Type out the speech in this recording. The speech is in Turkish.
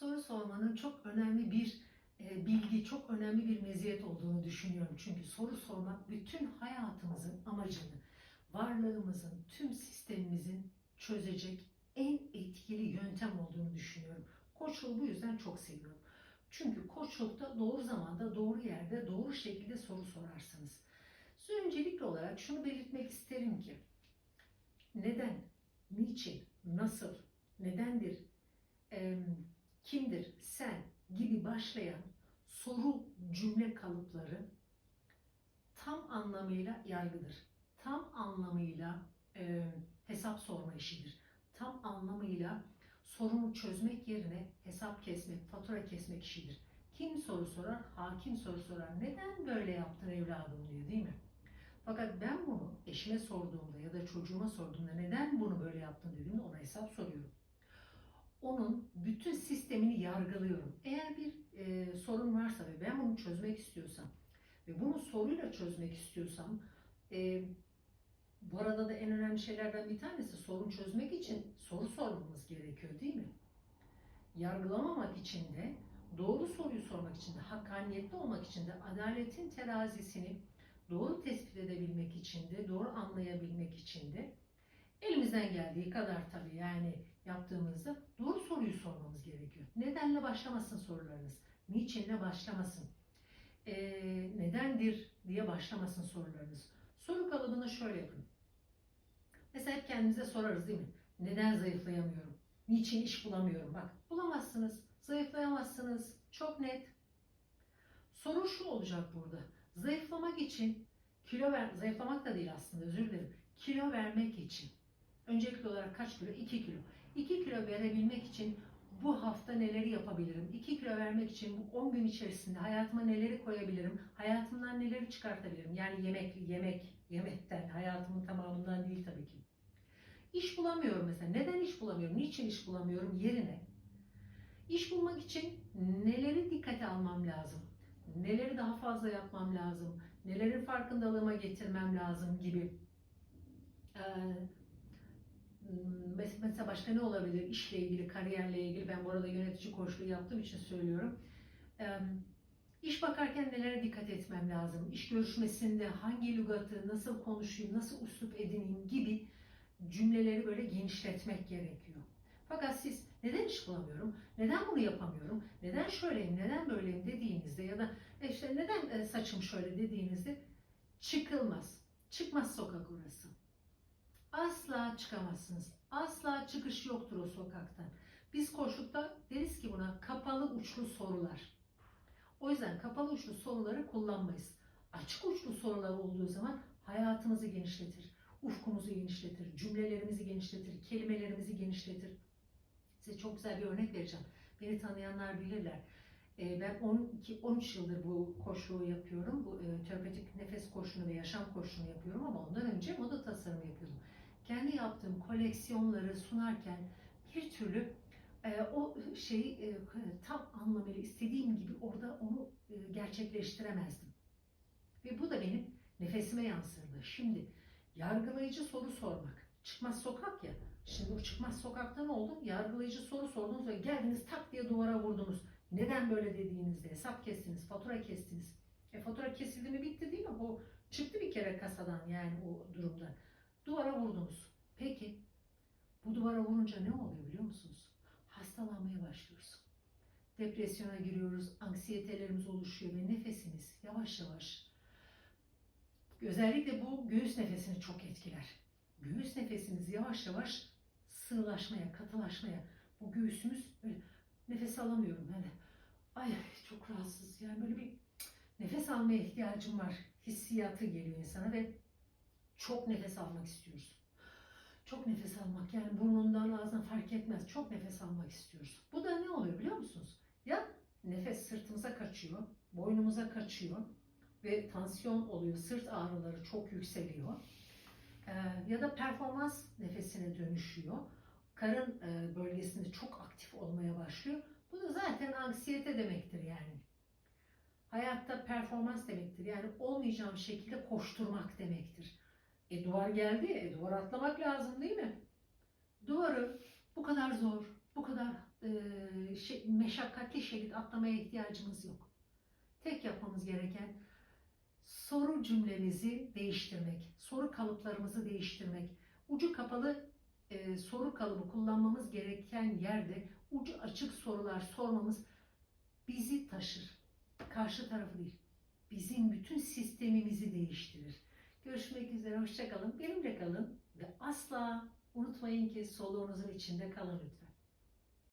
soru sormanın çok önemli bir e, bilgi, çok önemli bir meziyet olduğunu düşünüyorum. Çünkü soru sormak bütün hayatımızın amacını, varlığımızın, tüm sistemimizin çözecek en etkili yöntem olduğunu düşünüyorum. Koçluğu bu yüzden çok seviyorum. Çünkü koçlukta doğru zamanda, doğru yerde, doğru şekilde soru sorarsınız. Öncelikli olarak şunu belirtmek isterim ki, neden, niçin, nasıl, nedendir, em, kimdir, sen gibi başlayan soru cümle kalıpları tam anlamıyla yargıdır. Tam anlamıyla e, hesap sorma işidir. Tam anlamıyla sorunu çözmek yerine hesap kesmek, fatura kesmek işidir. Kim soru sorar? Hakim soru sorar. Neden böyle yaptın evladım diyor değil mi? Fakat ben bunu eşime sorduğumda ya da çocuğuma sorduğumda neden bunu böyle yaptın dediğimde ona hesap soruyorum onun bütün sistemini yargılıyorum. Eğer bir e, sorun varsa ve ben bunu çözmek istiyorsam ve bunu soruyla çözmek istiyorsam e, bu arada da en önemli şeylerden bir tanesi sorun çözmek için soru sormamız gerekiyor değil mi? Yargılamamak için de doğru soruyu sormak için de hakkaniyetli olmak için de adaletin terazisini doğru tespit edebilmek için de doğru anlayabilmek için de elimizden geldiği kadar tabii yani yaptığımızda doğru soruyu sormamız gerekiyor. Nedenle başlamasın sorularınız. Niçinle başlamasın. Ee, nedendir diye başlamasın sorularınız. Soru kalıbını şöyle yapın. Mesela hep kendimize sorarız değil mi? Neden zayıflayamıyorum? Niçin iş bulamıyorum? Bak bulamazsınız, zayıflayamazsınız. Çok net. Soru şu olacak burada. Zayıflamak için kilo ver, zayıflamak da değil aslında özür dilerim. Kilo vermek için. Öncelikli olarak kaç kilo? 2 kilo. 2 kilo verebilmek için bu hafta neleri yapabilirim? 2 kilo vermek için bu 10 gün içerisinde hayatıma neleri koyabilirim? Hayatımdan neleri çıkartabilirim? Yani yemek, yemek, yemekten, hayatımın tamamından değil tabii ki. İş bulamıyorum mesela. Neden iş bulamıyorum? Niçin iş bulamıyorum? Yerine. İş bulmak için neleri dikkate almam lazım? Neleri daha fazla yapmam lazım? Nelerin farkındalığıma getirmem lazım gibi. Ee, mesela başka ne olabilir işle ilgili, kariyerle ilgili? Ben bu arada yönetici koçluğu yaptığım için söylüyorum. İş bakarken nelere dikkat etmem lazım? İş görüşmesinde hangi lügatı, nasıl konuşayım, nasıl üslup edineyim gibi cümleleri böyle genişletmek gerekiyor. Fakat siz neden iş bulamıyorum, neden bunu yapamıyorum, neden şöyleyim, neden böyleyim dediğinizde ya da işte neden saçım şöyle dediğinizde çıkılmaz. Çıkmaz sokak orası. Asla çıkamazsınız. Asla çıkış yoktur o sokaktan. Biz koşukta deriz ki buna kapalı uçlu sorular. O yüzden kapalı uçlu soruları kullanmayız. Açık uçlu sorular olduğu zaman hayatımızı genişletir, ufkumuzu genişletir, cümlelerimizi genişletir, kelimelerimizi genişletir. Size çok güzel bir örnek vereceğim. Beni tanıyanlar bilirler. Ee, ben 12-13 yıldır bu koşluğu yapıyorum. Bu e, terapötik nefes koşunu ve yaşam koşunu yapıyorum ama ondan önce moda tasarımı yapıyordum. Kendi yaptığım koleksiyonları sunarken bir türlü e, o şeyi e, tam anlamıyla istediğim gibi orada onu e, gerçekleştiremezdim. Ve bu da benim nefesime yansırdı. Şimdi yargılayıcı soru sormak. Çıkmaz sokak ya. Şimdi o çıkmaz sokakta ne oldu? Yargılayıcı soru sordunuz ve geldiniz tak diye duvara vurdunuz. Neden böyle dediğinizde hesap kestiniz, fatura kestiniz. E fatura kesildi mi bitti değil mi? Bu çıktı bir kere kasadan yani o durumda. Duvara vurdunuz. Peki bu duvara vurunca ne oluyor biliyor musunuz? Hastalanmaya başlıyoruz. Depresyona giriyoruz, anksiyetelerimiz oluşuyor ve nefesimiz yavaş yavaş özellikle bu göğüs nefesini çok etkiler. Göğüs nefesimiz yavaş yavaş sığlaşmaya, katılaşmaya, bu göğsümüz böyle nefes alamıyorum böyle. Ay çok rahatsız yani böyle bir nefes almaya ihtiyacım var hissiyatı geliyor insana ve çok nefes almak istiyoruz. Çok nefes almak yani burnundan ağzından fark etmez. Çok nefes almak istiyoruz. Bu da ne oluyor biliyor musunuz? Ya nefes sırtımıza kaçıyor, boynumuza kaçıyor ve tansiyon oluyor. Sırt ağrıları çok yükseliyor. Ee, ya da performans nefesine dönüşüyor. Karın e, bölgesinde çok aktif olmaya başlıyor. Bu da zaten anksiyete demektir yani. Hayatta performans demektir. Yani olmayacağım şekilde koşturmak demektir. E duvar geldi, e duvar atlamak lazım değil mi? Duvarı bu kadar zor, bu kadar e, şey, meşakkatli şerit atlamaya ihtiyacımız yok. Tek yapmamız gereken soru cümlemizi değiştirmek, soru kalıplarımızı değiştirmek, ucu kapalı e, soru kalıbı kullanmamız gereken yerde ucu açık sorular sormamız bizi taşır. Karşı tarafı değil. Bizim bütün sistemimizi değiştirir. Görüşmek üzere, hoşça kalın. Benimle kalın ve asla unutmayın ki soluğunuzun içinde kalın lütfen.